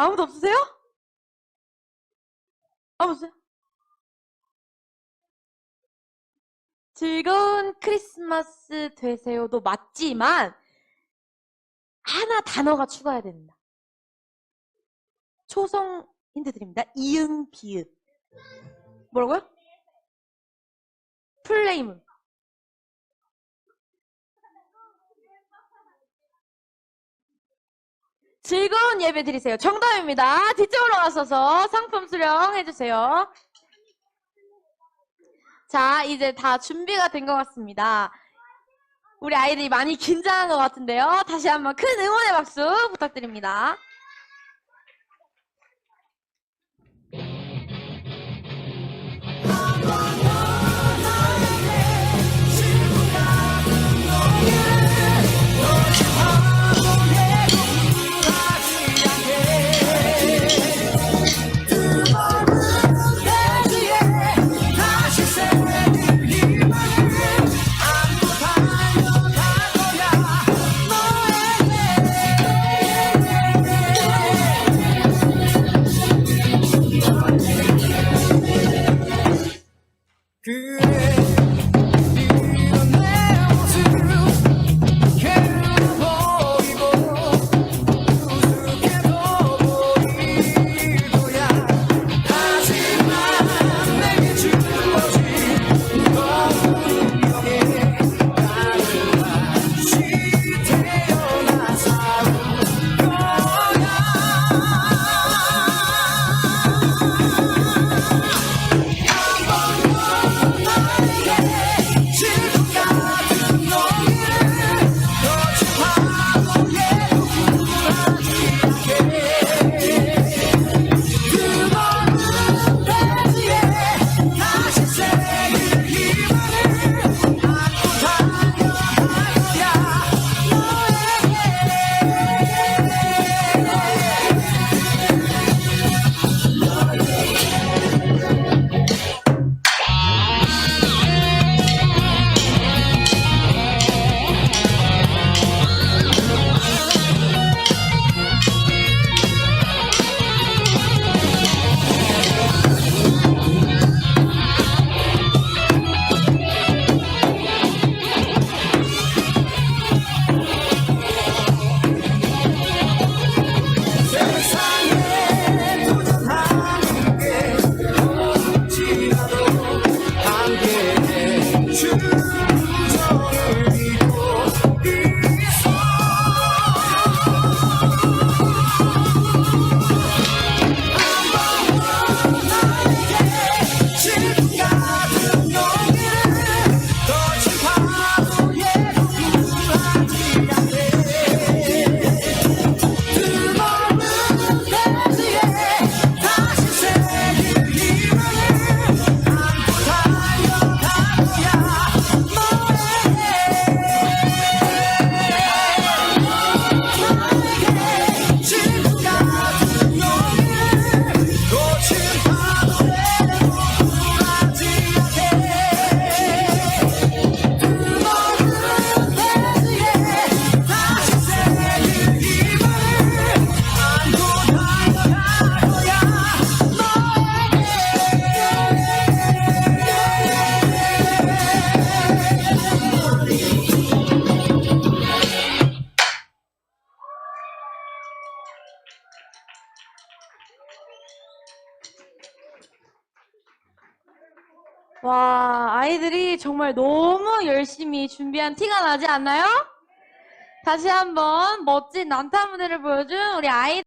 아무도 없으세요? 아무 없어요? 즐거운 크리스마스 되세요도 맞지만 하나 단어가 추가해야 됩니다. 초성 힌트 드립니다. 이응 비읍. 뭐라고요? 플레이문. 즐거운 예배 드리세요. 정답입니다. 뒤쪽으로 와서서 상품 수령해주세요. 자, 이제 다 준비가 된 것 같습니다. 우리 아이들이 많이 긴장한 것 같은데요. 다시 한번 큰 응원의 박수 부탁드립니다. 와, 아이들이 정말 너무 열심히 준비한 티가 나지 않나요? 다시 한번 멋진 난타 무대를 보여준 우리 아이